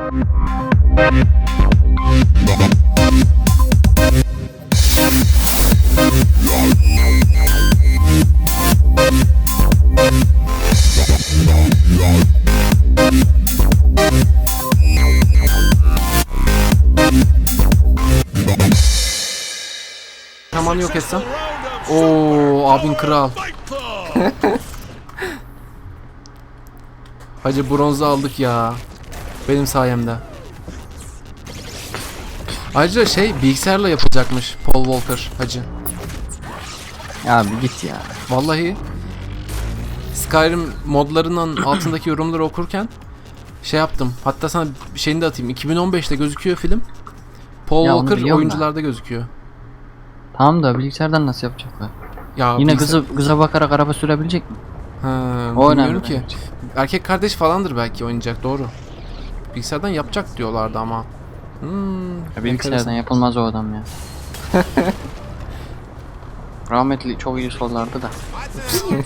Hemen yok etsem. Oo abin kral. Hacı bronzu aldık ya. Benim sayemde. Ayrıca şey bilgisayarla yapılacakmış Paul Walker hacı. Ya bir git ya. Vallahi Skyrim modlarının altındaki yorumları okurken şey yaptım. Hatta sana şeyini de atayım. 2015'te gözüküyor film. Paul Ya onu Walker biliyorum oyuncularda gözüküyor. Tamam da bilgisayardan nasıl yapacaklar? Ya Yine bilgisayar- kızı kıza bakarak araba sürebilecek mi? Ha, O bilmiyorum önemli. ki. Erkek kardeş falandır belki oynayacak doğru. Bilgisayardan yapacak diyorlardı ama. Hmm, Ya bilgisayardan enteresan. yapılmaz o adam ya. Rahmetli çok iyi sollardı da. program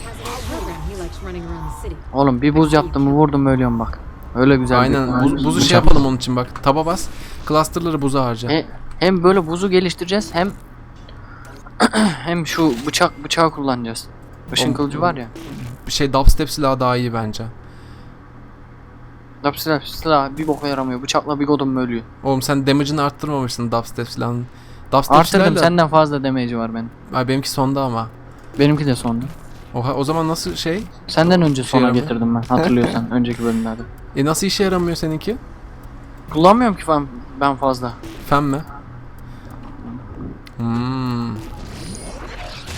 he likes running around the city. Oğlum bir buz yaptım mı vurdum ölüyorum bak. Öyle güzel Aynen bir buz- buzu bıçak. şey yapalım onun için bak. Taba bas. Cluster'ları buza harca. E, hem böyle buzu geliştireceğiz hem hem şu bıçak bıçağı kullanacağız. Işın Oğlum, kılıcı var ya. Bir şey dubstep silahı daha iyi bence. Dap silah bir boka yaramıyor. Bıçakla bir godum ölüyor. Oğlum sen damage'ını arttırmamışsın dubstep silahının. Dubstep Arttırdım silahıyla... senden fazla damage'i var benim. Ay benimki sonda ama. Benimki de sonda. Oha o zaman nasıl şey? Senden önce sona yaramıyor. getirdim ben hatırlıyorsan önceki bölümlerde. E nasıl işe yaramıyor seninki? Kullanmıyorum ki ben, ben fazla. Fen mi? Hmm.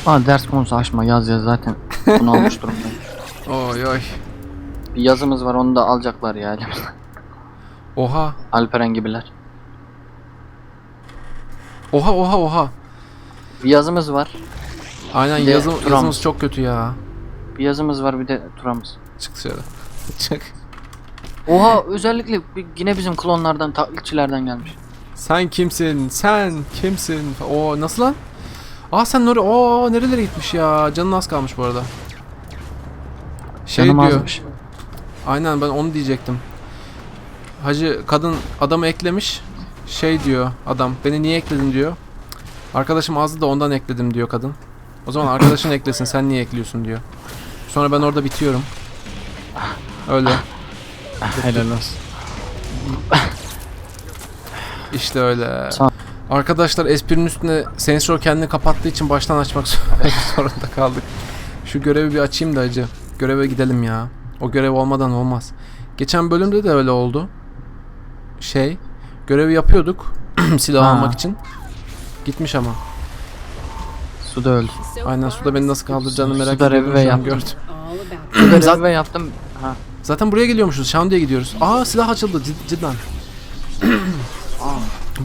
Aa ders konusu açma yaz yaz zaten. Bunu almış durumdayım. Oy oy. Bir yazımız var onu da alacaklar ya elimizden. Oha. Alperen gibiler. Oha oha oha. Bir yazımız var. Aynen Bir de yazım, Trump. yazımız çok kötü ya. Bir yazımız var bir de turamız. Çık dışarı. Çık. Oha özellikle bir- yine bizim klonlardan taklitçilerden gelmiş. Sen kimsin? Sen kimsin? O nasıl lan? Aa sen nere? Oo nerelere gitmiş ya? Canın az kalmış bu arada. Şey Canım diyor. azmış. Aynen ben onu diyecektim. Hacı kadın adamı eklemiş. Şey diyor adam. Beni niye ekledin diyor. Arkadaşım azdı da ondan ekledim diyor kadın. O zaman arkadaşın eklesin sen niye ekliyorsun diyor. Sonra ben orada bitiyorum. Öyle. Helal olsun. İşte öyle. Arkadaşlar esprinin üstüne sensör kendini kapattığı için baştan açmak zorunda kaldık. Şu görevi bir açayım da acı. Göreve gidelim ya. O görev olmadan olmaz. Geçen bölümde de öyle oldu. Şey, görevi yapıyorduk silah Ha. almak için. Gitmiş ama. Suda öldü. Aynen suda beni nasıl kaldıracağını merak Suda ediyorum. an yaptım. gördüm. Suda revive yaptım. Ha. Zaten buraya geliyormuşuz. Şandı'ya gidiyoruz. Aa silah açıldı cid- cidden.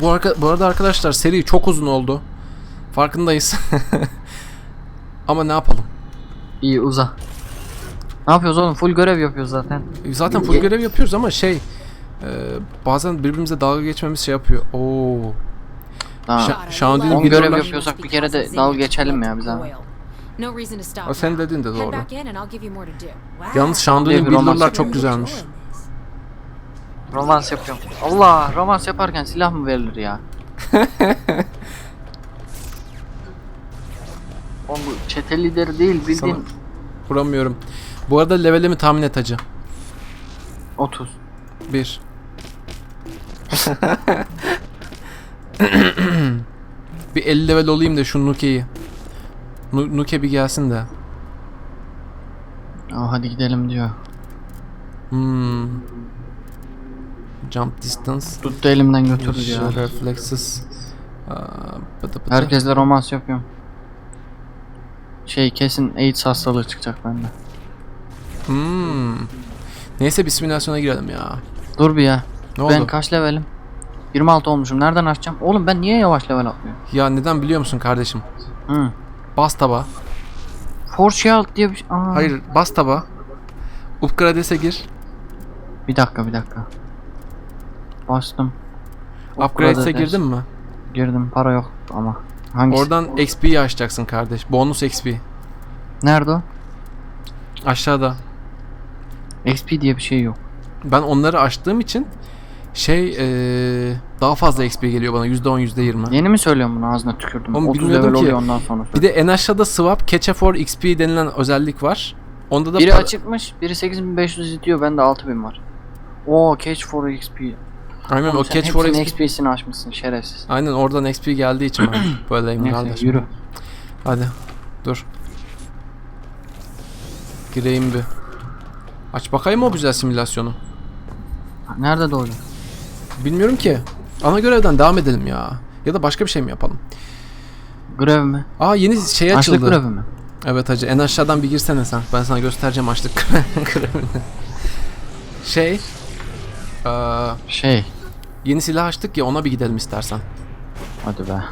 bu, arka, bu arada arkadaşlar seri çok uzun oldu. Farkındayız. Ama ne yapalım? İyi uza. Ne yapıyoruz oğlum? Full görev yapıyoruz zaten. Zaten full görev yapıyoruz ama şey e, bazen birbirimize dalga geçmemiz şey yapıyor. Oo. Ha. Şa- Şandı'nın On görev videolar- yapıyorsak bir kere de dalga geçelim ya bize. O sen dedin de doğru. Yalnız Şandı'nın Bir roman billurlar çok güzelmiş. Romans yapıyorum. Allah romans yaparken silah mı verilir ya? Oğlum bu çete lideri değil bildiğin Sana- Vuramıyorum. Bu arada levelimi tahmin et hacı. 30. 1. bir 50 level olayım da şu Nuke'yi. Nu- Nuke bir gelsin de. Aa, hadi gidelim diyor. Hmm. Jump distance. Tuttu elimden götürdü ya. Reflexes. Aa, pıtı pıtı. Herkesle romans yapıyorum. Şey kesin AIDS hastalığı çıkacak bende. Hmm. Neyse bir simülasyona girelim ya. Dur bir ya. Ne oldu? Ben kaç levelim? 26 olmuşum. Nereden açacağım? Oğlum ben niye yavaş level atlıyorum? Ya neden biliyor musun kardeşim? Hı. Bas taba. Force Shield diye bir şey. Aa. Hayır bas taba. Upgrade'e gir. Bir dakika bir dakika. Bastım. Upgrade'e Upgrade girdin mi? Girdim. Para yok ama. Hangisi? Oradan XP'yi açacaksın kardeş. Bonus XP. Nerede o? Aşağıda. XP diye bir şey yok. Ben onları açtığım için Şey eee, daha fazla XP geliyor bana %10 %20. Yeni mi söylüyorum bunu ağzına tükürdüm. Oğlum 30 bilmiyordum level ki. oluyor ondan sonra. Bir de en aşağıda swap catch for XP denilen özellik var. Onda da Biri para- açıkmış, biri 8500 istiyor, bende 6000 var. Oo, catch for XP. Aynen o Oğlum sen catch for XP. XP'sini açmışsın şerefsiz. Aynen oradan XP geldiği için ben böyleyim Neyse kardeş. yürü. Hadi dur. Gireyim bir. Aç bakayım o güzel simülasyonu. Nerede doğuyor? Bilmiyorum ki. Ana görevden devam edelim ya. Ya da başka bir şey mi yapalım? Grev mi? Aa yeni şey açıldı. Açlık grevi mi? Evet hacı en aşağıdan bir girsene sen. Ben sana göstereceğim açlık grevini. Şey. eee, Şey. yeni silah açtık ya ona bir gidelim istersen. Hadi be.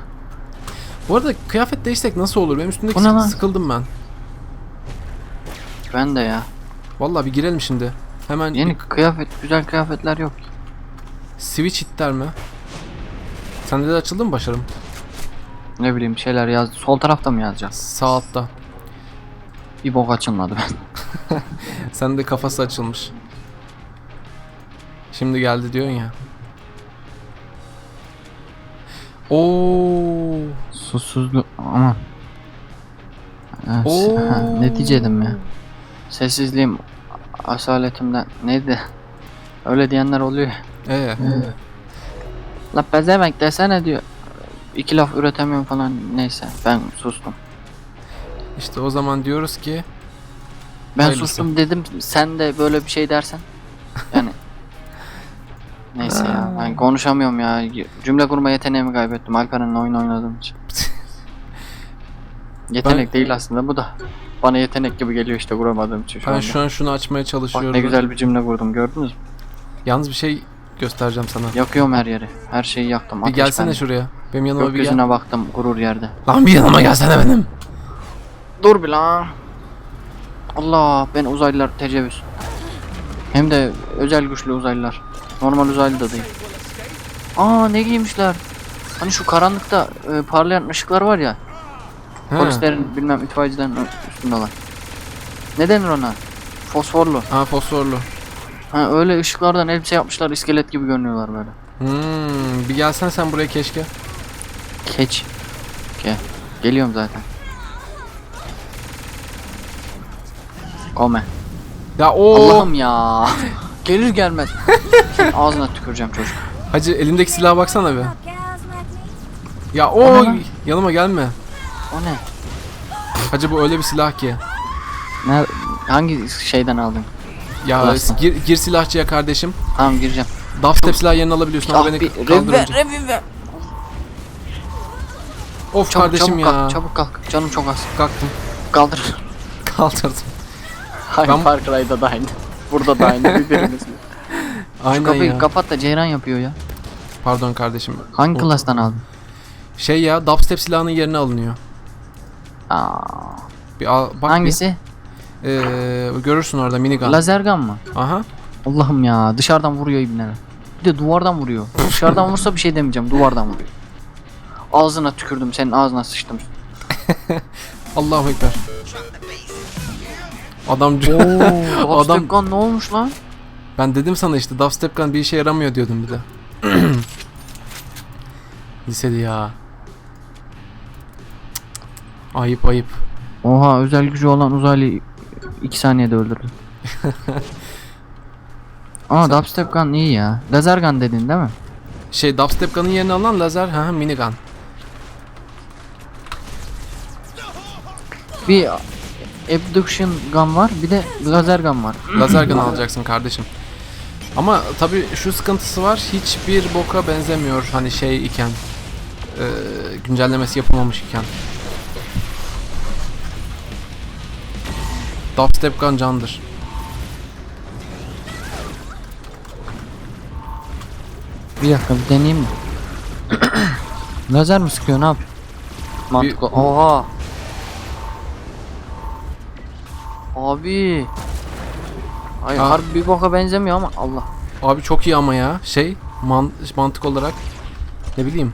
Bu arada kıyafet değişsek nasıl olur? Benim üstümdeki sıkıldım ben. Ben de ya. Vallahi bir girelim şimdi. Hemen Yeni kıyafet, güzel kıyafetler yok. switch itler mi? Sende de açıldı mı başarım? Ne bileyim şeyler yaz. Sol tarafta mı yazacağız? Sağ altta. Bir bok açılmadı ben. Sende kafası açılmış. Şimdi geldi diyorsun ya. Oo. Susuzluk aman. Evet, Oo. ne diyecektim ya? Sessizliğim asaletimden neydi? Öyle diyenler oluyor. Ee, La pezevenk desene diyor. İki laf üretemiyorum falan neyse ben sustum. işte o zaman diyoruz ki Ben Hayırlısı. sustum dedim sen de böyle bir şey dersen. Yani Neyse ya ben konuşamıyorum ya. Cümle kurma yeteneğimi kaybettim Alperen'le oyun oynadığım için. Yetenek değil aslında bu da. Bana yetenek gibi geliyor işte kuramadığım için şu ben anda. şu an şunu açmaya Bak çalışıyorum. ne güzel bir cümle kurdum gördünüz mü? Yalnız bir şey göstereceğim sana. Yakıyorum her yeri. Her şeyi yaktım. Bir Ateş gelsene bende. şuraya. Benim yanıma bir gel. Gökyüzüne baktım gurur yerde. Lan bir yanıma gelsene benim. Dur bir lan. Allah ben uzaylılar tecavüz. Hem de özel güçlü uzaylılar. Normal uzaylı da değil. Aa ne giymişler. Hani şu karanlıkta e, parlayan ışıklar var ya. He. Polislerin bilmem itfaiyecilerin üstünde olan. Ne denir ona? Fosforlu. Ha fosforlu. Ha öyle ışıklardan elbise yapmışlar iskelet gibi görünüyorlar böyle. Hmm, bir gelsen sen buraya keşke. Keç. Ke. Geliyorum zaten. Kome. Ya o Allah'ım ya. Gelir gelmez. Senin ağzına tüküreceğim çocuk. Hacı elimdeki silaha baksana me? Ya O lan? yanıma gelme. O ne? Hacı bu öyle bir silah ki. Ne? Hangi şeyden aldın? Ya gir, gir silahçıya kardeşim. Tamam gireceğim. Dubstep silah yerini alabiliyorsun ama Ah beni kaldırınca. rev ver. Of Çabuk, kardeşim çabuk ya. kalk, çabuk kalk. Canım çok az. Kalktım. Kaldır. Kaldırdım. Aynı Ben- Far Cry'da da aynı. Burada da aynı. Birbirimiz. Şu Aynen kapıyı ya. kapat da Ceyran yapıyor ya. Pardon kardeşim. Hangi O- klastan aldın? Şey ya dubstep silahının yerine alınıyor. Aa, Bir al, bak hangisi? Bir, Ee, görürsün orada minigun. Lazergan mı? Aha. Allah'ım ya dışarıdan vuruyor ibneler. Bir de duvardan vuruyor. Dışarıdan vursa bir şey demeyeceğim. Duvardan vuruyor. Ağzına tükürdüm senin ağzına sıçtım. Allahu ekber. Adam Oo, Adam- Adam ne olmuş lan? ben dedim sana işte dubstep gun bir işe yaramıyor diyordum bir de. Lisede ya. Ayıp ayıp. Oha özel gücü olan uzaylıyı 2 saniyede öldürdü. Aa dubstep gun iyi ya. Lazer gun dedin değil mi? Şey dubstep gun'ın yerine alınan lazer ha minigun. Bir abduction gun var bir de lazer gun var. Lazer gun alacaksın kardeşim. Ama tabi şu sıkıntısı var. Hiçbir boka benzemiyor hani şey iken. eee, güncellemesi yapılmamış iken. Dubstep gun candır. Bir dakika bir deneyeyim mi? lazer mi sıkıyor ne yap? Mantıklı. Oha. Abi. Ay Ha. harbi bir boka benzemiyor ama Allah. Abi çok iyi ama ya. Şey man- mantık olarak ne bileyim.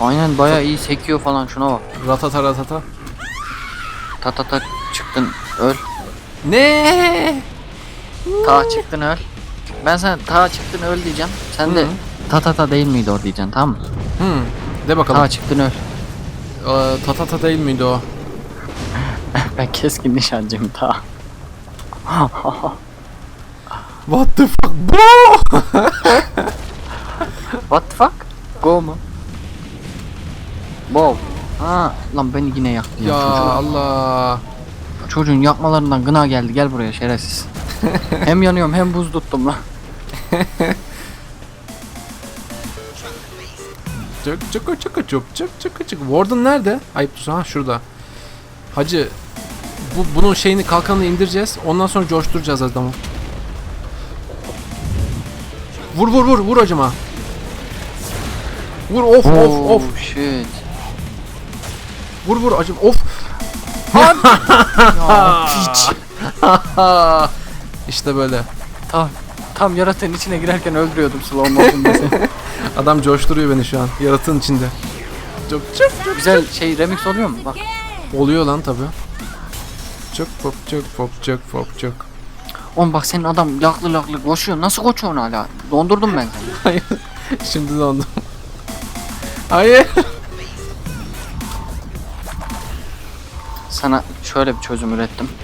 Aynen bayağı iyi sekiyor falan şuna bak. Ratata ratata. Ta ta ta çıktın öl. Ne? Ta çıktın öl. Ben sen ta çıktın öl diyeceğim. Sen de Hı. ta ta ta değil miydi o diyeceksin tamam mı? Hmm. De bakalım. Ta çıktın öl. Ee, tatata değil miydi o? Ben keskin nişancıyım ta. What the fuck bro? What the fuck? Go mu? Wow. Ha lan beni yine yaktı ya, ya. Allah. Çocuğun yakmalarından gına geldi gel buraya şerefsiz. hem yanıyorum hem buz tuttum lan. Çık çık çık çık çık çık çık. Warden nerede? Ayıp ha şurada. Hacı bu bunun şeyini kalkanını indireceğiz. Ondan sonra coşturacağız adamı. Vur vur vur vur acıma. Vur of of of. Oh, shit. Vur vur acım of. Ya piç. işte böyle. Tam, tam yaratığın içine girerken öldürüyordum slow motion'da seni. Adam coşturuyor beni şu an. Yaratığın içinde. Çok çok Güzel şey remix oluyor mu? Bak. oluyor lan tabi. Çok pop çok pop çok pop çok. Oğlum bak senin adam laklı laklı koşuyor. Nasıl koşuyorsun hala? Dondurdum ben seni. Hayır. Şimdi dondum. Hayır. Sana şöyle bir çözüm ürettim.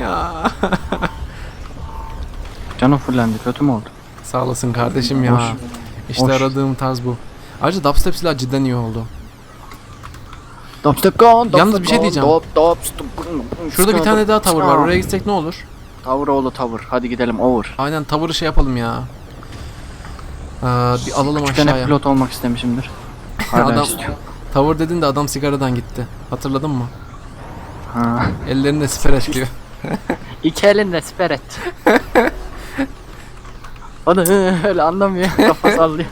Ya. Canım fullendi. Kötü mü oldu? Sağ olasın kardeşim ya. Hoş. İşte Hoş. aradığım tarz bu. Ayrıca dubstep silah cidden iyi oldu. Dubstep gone, Yalnız bir şey diyeceğim. Şurada bir tane daha tavır var. Oraya gitsek ne olur? Tavır oğlu tavır. Hadi gidelim over. Aynen tavırı şey yapalım ya. Ee, bir alalım Küçükken aşağıya. pilot olmak istemişimdir. Hala Adam- istiyorum. Tavır dedin de adam sigaradan gitti. Hatırladın mı? Ha. Ellerinde siper etliyor. İki elinde siper et. o da öyle anlamıyor. Kafa sallıyor.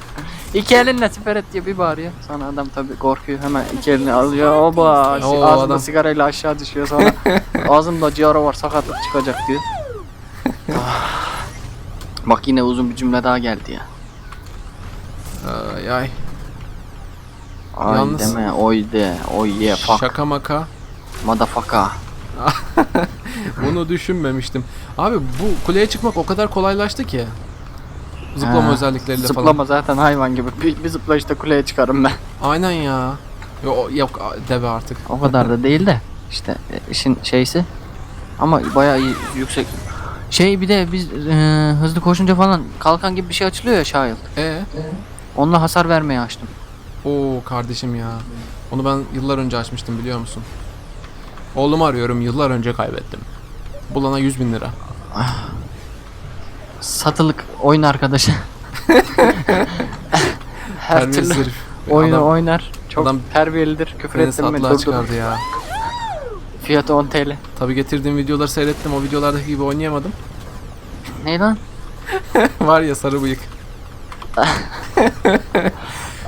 İki elinle siper et diye bir bağırıyor. Sonra adam tabi korkuyor. Hemen iki elini alıyor. Oba. Oo, ağzında adam- sigarayla aşağı düşüyor. Sonra ağzımda ciğara var sakatlık çıkacak diyor. Ah. Bak yine uzun bir cümle daha geldi ya. Ay ay. Ay Yalnız- deme oy de oy ye fuck Şaka maka. motherfucker. Bunu düşünmemiştim. Abi bu kuleye çıkmak o kadar kolaylaştı ki. Zıplama Ha, özellikleriyle Zıplama falan. zaten hayvan gibi. Bir, bir zıplayışta kuleye çıkarım ben. Aynen ya. Yok, yok deve artık. O kadar da değil de işte e, işin şeysi ama bayağı iyi, yüksek. Şey bir de biz e, hızlı koşunca falan kalkan gibi bir şey açılıyor ya Şahil. E Onunla hasar vermeye açtım. Oo kardeşim ya. Onu ben yıllar önce açmıştım biliyor musun? Oğlumu arıyorum yıllar önce kaybettim. Bulana 100 bin lira. Satılık oyun arkadaşı. Her Terbiyesiz türlü herif. oyunu Adam oynar. Çok adam terbiyelidir. Küfür beni ettim mi satlığa durdur. çıkardı ya. Fiyatı 10 TL. Tabi getirdiğim videoları seyrettim. O videolardaki gibi oynayamadım. Ne lan? Var ya sarı bıyık.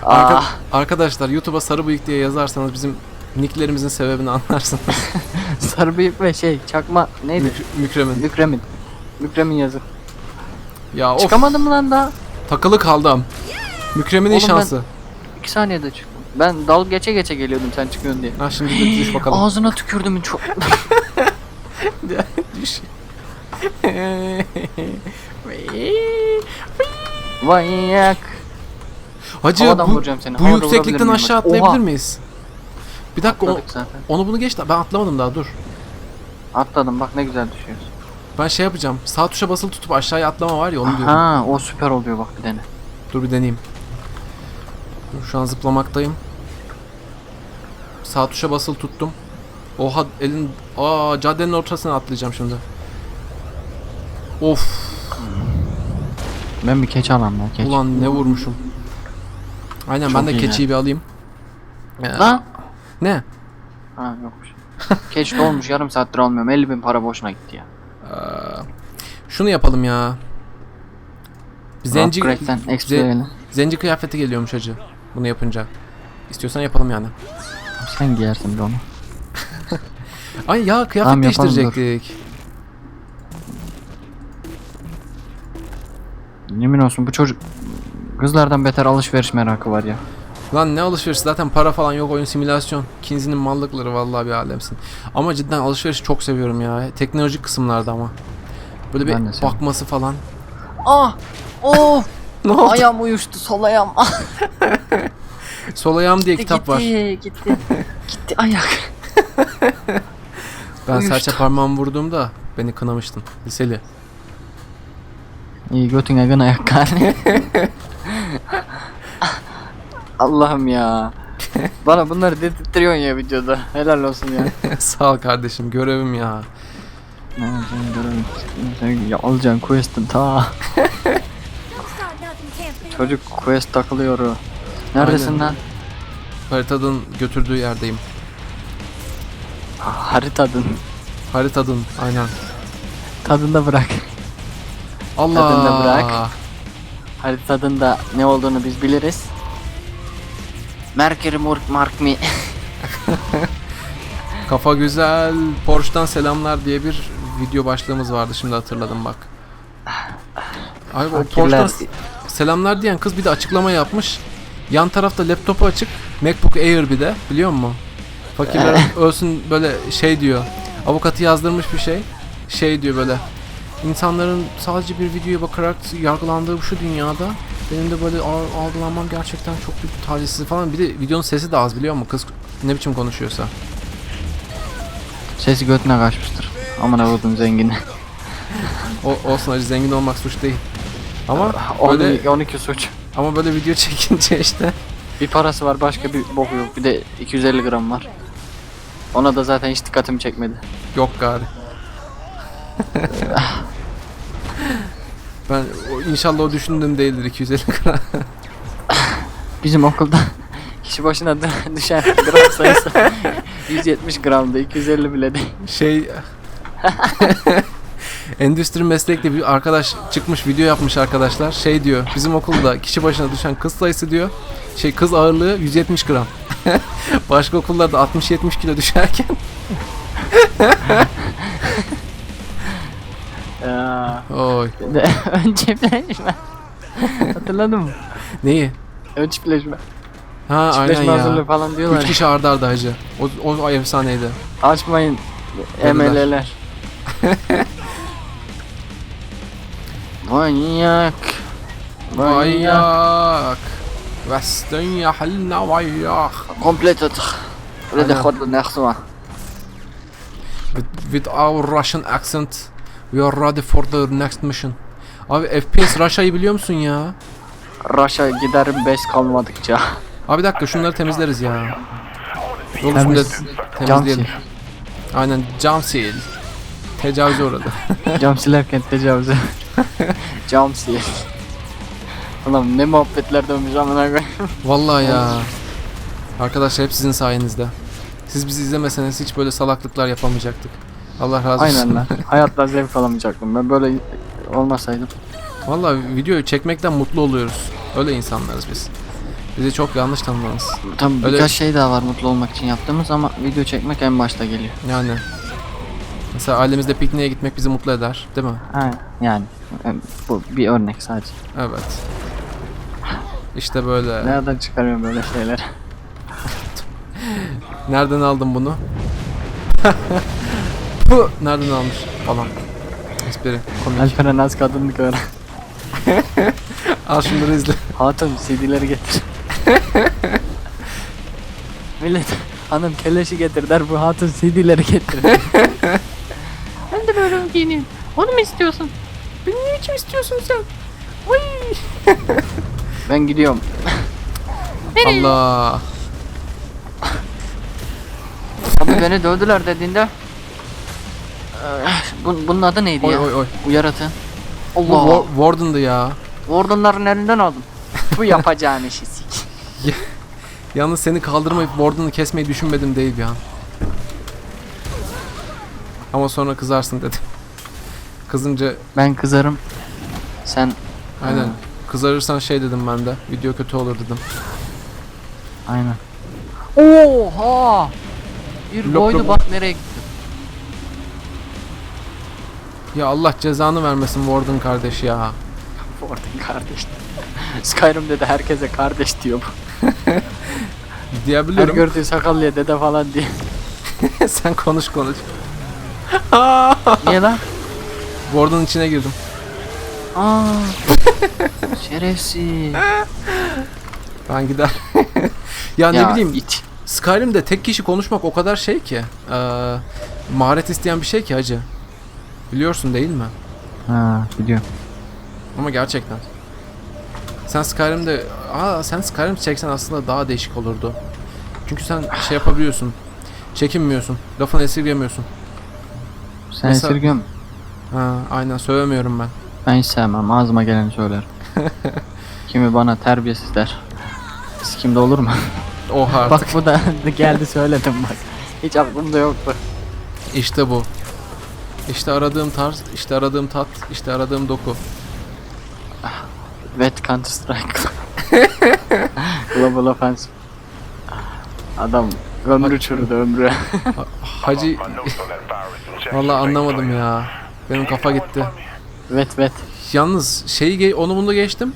Arka- Ah, arkadaşlar YouTube'a sarı bıyık diye yazarsanız bizim nicklerimizin sebebini anlarsınız. sarı bıyık ve şey çakma neydi? Mük- Mükremin. Mükremin. Mükremin yazı. Ya of Çıkamadım lan daha? takılı kaldım. Mükremin'in Oğlum ben- şansı. 2 saniyede çıktım. Ben dal geçe geçe geliyordum sen çıkıyorsun diye. Ha şimdi de düş bakalım. Ağzına tükürdüm çok. düş. Manyak. Hacı Havadan bu, vuracağım seni. bu Havada yükseklikten vurabilir miyim aşağı hacı? atlayabilir Oha. miyiz? Bir dakika o- Atladık zaten. onu bunu geç de ben atlamadım daha dur. Atladım bak ne güzel düşüyoruz. Ben şey yapacağım. Sağ tuşa basılı tutup aşağıya atlama var ya onu diyorum. Ha o süper oluyor bak bir dene. Dur bir deneyeyim. Dur, şu an zıplamaktayım. Sağ tuşa basılı tuttum. Oha elin aa caddenin ortasına atlayacağım şimdi. Of Ben bir keçi alayım ya keçi. ulan ne vurmuşum. Aynen Çok ben de iyi keçiyi bir alayım. Ee, Lan. Ne? Ha yokmuş. Keç dolmuş yarım saattir almıyorum 50 bin para boşuna gitti ya. Ee, şunu yapalım ya. Zenci, ze- zenci kıyafeti geliyormuş hacı. Bunu yapınca. İstiyorsan yapalım yani. Sen giyersin bir onu. Ay ya kıyafet Tamam, değiştirecektik. Yemin olsun bu çocuk kızlardan beter alışveriş merakı var ya. Lan ne alışveriş zaten para falan yok oyun simülasyon. Kinzi'nin mallıkları vallahi bir alemsin. Ama cidden alışverişi çok seviyorum ya. Teknolojik kısımlarda ama. Böyle Ben de bir seviyorum. bakması falan. Ah! Oh! Ne oldu? ayağım uyuştu sol ayağım. Ah, Sol ayağım diye kitap gitti, var. Gitti. gitti ayak. Ben Uyuştu. serçe parmağımı vurduğumda beni kınamıştın. Liseli. İyi götüne gın ayak gari. Allah'ım ya. Bana bunları dedirtiyorsun ya videoda. Helal olsun ya. Sağ ol kardeşim görevim ya. Ne yapacaksın görürüm. Sen ya alacaksın quest'ın ta. Çocuk quest takılıyor. o. Neredesin Aynen. lan? Haritanın götürdüğü yerdeyim. Ha, Haritadın. Haritanın aynen. Tadında bırak. Allah. Tadında bırak. Haritadın da ne olduğunu biz biliriz. Mercury Mark Mark me. Kafa güzel. Porsche'dan selamlar diye bir video başlığımız vardı şimdi hatırladım bak. Ay o. Porsche'dan selamlar diyen kız bir de açıklama yapmış. Yan tarafta laptopu açık. MacBook Air bir de biliyor musun? Fakirler ölsün böyle şey diyor. Avukatı yazdırmış bir şey. Şey diyor böyle. İnsanların sadece bir videoya bakarak yargılandığı şu dünyada benim de böyle al- algılanmam gerçekten çok büyük bir talihsizlik falan. Bir de videonun sesi de az biliyor musun? Kız ne biçim konuşuyorsa. Sesi götüne kaçmıştır. Aman avudun zengini. O, olsun acı zengin olmak suç değil. Ama On- böyle 12 suç. ama böyle video çekince işte Bir parası var başka bir boku yok. Bir de 250 gram var. Ona da zaten hiç dikkatimi çekmedi. yok gari. ben o- inşallah o düşündüğüm değildir 250 gram. Bizim okulda kişi başına dü- düşen gram sayısı 170 gramdı. 250 bile değil. şey Endüstri meslekte bir arkadaş çıkmış video yapmış arkadaşlar. Şey diyor. Bizim okulda kişi başına düşen kız sayısı diyor. Şey kız ağırlığı 170 gram. Başka okullarda 60-70 kilo düşerken Ya. oy. Ön çiftleşme. Hatırladın mı? Neyi? Ön çiftleşme. Ha aynen Çiftleşme hazırlığı ya. falan Üç diyorlar. kişi arda arda hacı. O, o ay efsaneydi. Açmayın. ML'ler. Manyak. Vayyak. Western yahlna vayyak. Completed. Ready Aynen. for the next one. With, with our Russian accent, we are ready for the next mission. Abi FPS Russia'yı biliyor musun ya? Raş'a giderim bez kalmadıkça. Abi bir dakika şunları temizleriz ya. Yol üstünde Temiz. temizleyelim. Aynen cam sil. Tecavüze uğradı. Cam silerken tecavüze. Cam sil. Ulan ne muhabbetler dönmüş amına koyayım. Vallahi ya. Arkadaşlar hep sizin sayenizde. Siz bizi izlemeseniz hiç böyle salaklıklar yapamayacaktık. Allah razı olsun. Aynen lan. Hayatla zevk alamayacaktım. Ben böyle olmasaydım. Vallahi videoyu çekmekten mutlu oluyoruz. Öyle insanlarız biz. Bizi çok yanlış tanıdınız. Tam Öyle- birkaç şey daha var mutlu olmak için yaptığımız ama video çekmek en başta geliyor. Yani mesela ailemizle pikniğe gitmek bizi mutlu eder, değil mi? Ha, yani bu bir örnek sadece. Evet. İşte böyle. Nereden çıkarıyorum böyle şeyler? Nereden aldın bunu? Bu nereden almış falan. Espri. Komik. Alperen az kadınlık öğren. Al şunları izle. Hatun CD'leri getir. Millet hanım keleşi getir der bu hatun CD'leri getir. ben de böyle giyineyim. Onu mu istiyorsun? Beni ne için istiyorsun sen? Ben gidiyorum. Allah. Abi beni dövdüler dediğinde Eee, bu, bunun adı neydi Oy ya? oy oy. Bu yaratığın. Bu Allah. War- Warden'dı ya. Warden'ların elinden aldım. bu yapacağın işi sik. Yalnız seni kaldırmayıp Warden'ı kesmeyi düşünmedim değil bir an. Ama sonra kızarsın dedim. Kızınca Ben kızarım. Sen aynen. Ha. Kızarırsan şey dedim ben de. Video kötü olur dedim. aynen. Oha! Bir Lop boydu lop. bak nereye gitti. Ya Allah cezanı vermesin Warden kardeş ya. Warden kardeş. Skyrim'de de herkese kardeş diyor bu. Her Diyebiliyorum. gördüğü sakallıya dede falan diye. Sen konuş konuş. Niye lan? Gordon'un içine girdim. Aa. Şerefsiz. Ben gider. ya, ne ya bileyim it. Skyrim'de tek kişi konuşmak o kadar şey ki. eee, maharet isteyen bir şey ki hacı. Biliyorsun değil mi? Ha biliyorum. Ama gerçekten. Sen Skyrim'de aa sen Skyrim çeksen aslında daha değişik olurdu. Çünkü sen şey yapabiliyorsun. Çekinmiyorsun. Lafını esirgemiyorsun. Sen Mesela- esirgem. Ha, aynen söylemiyorum ben. Ben hiç sevmem. Ağzıma geleni söylerim. Kimi bana terbiyesiz der. Kimde olur mu? Oha artık. bak bu da geldi söyledim bak. Hiç aklımda yoktu. İşte bu. İşte aradığım tarz, işte aradığım tat, işte aradığım doku. Wet Counter Strike. Global Offensive. Adam ömrü çürüdü ömrü. Hacı Vallahi anlamadım ya. Benim kafa gitti. wet wet. Yalnız şeyi onu bunu geçtim.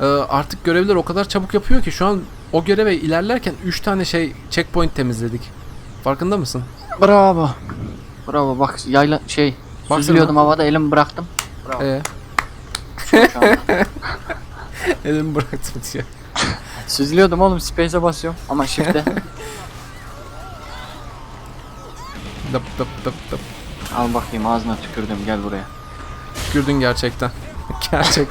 Ee, artık görevler o kadar çabuk yapıyor ki şu an o göreve ilerlerken 3 tane şey checkpoint temizledik. Farkında mısın? Bravo. Bravo bak yayla şey Baksana. süzülüyordum havada elimi bıraktım. Bravo. Ee, elimi bıraktım diye. Süzülüyordum oğlum space'e basıyorum ama shift'e. Dıp dıp dıp dıp. Al bakayım ağzına tükürdüm gel buraya. Tükürdün gerçekten. Gerçek.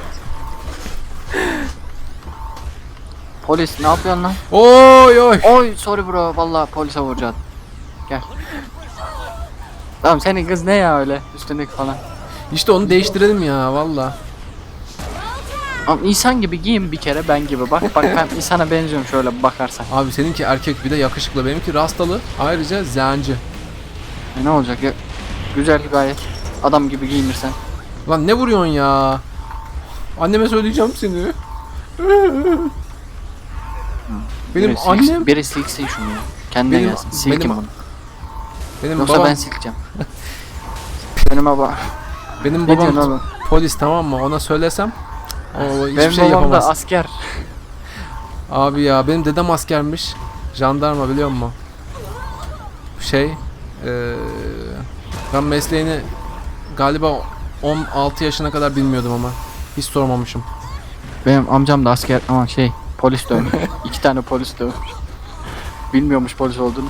Polis ne yapıyorsun lan? Oy oy. Oy sorry bro vallahi polise vuracağım. Gel. Tamam senin kız ne ya öyle üstündeki falan. İşte onu değiştirelim ya valla. Ama insan gibi giyin bir kere ben gibi bak bak ben insana benziyorum şöyle bir bakarsan. Abi seninki erkek bir de yakışıklı. Benimki rastalı. Ayrıca zenci. E ne olacak ya? Güzel gayet. Adam gibi giyinirsen. Lan ne vuruyorsun ya? Anneme söyleyeceğim seni. Benim Biri silk- annem, Biri silksin şunu ya. Kendine Benim- gelsin. Silkin benim- bunu. Benim Yoksa babam, ben silkeceğim. Önüme bak. benim Ne diyorsun babam oğlum? polis tamam mı? Ona söylesem o hiçbir Benim şey babam yapamaz. da asker. Abi ya benim dedem askermiş. Jandarma biliyor musun? Şey, eee ben mesleğini galiba 16 yaşına kadar bilmiyordum ama hiç sormamışım. Benim amcam da asker ama şey polis dövmüş. İki tane polis dövmüş. Bilmiyormuş polis olduğunu.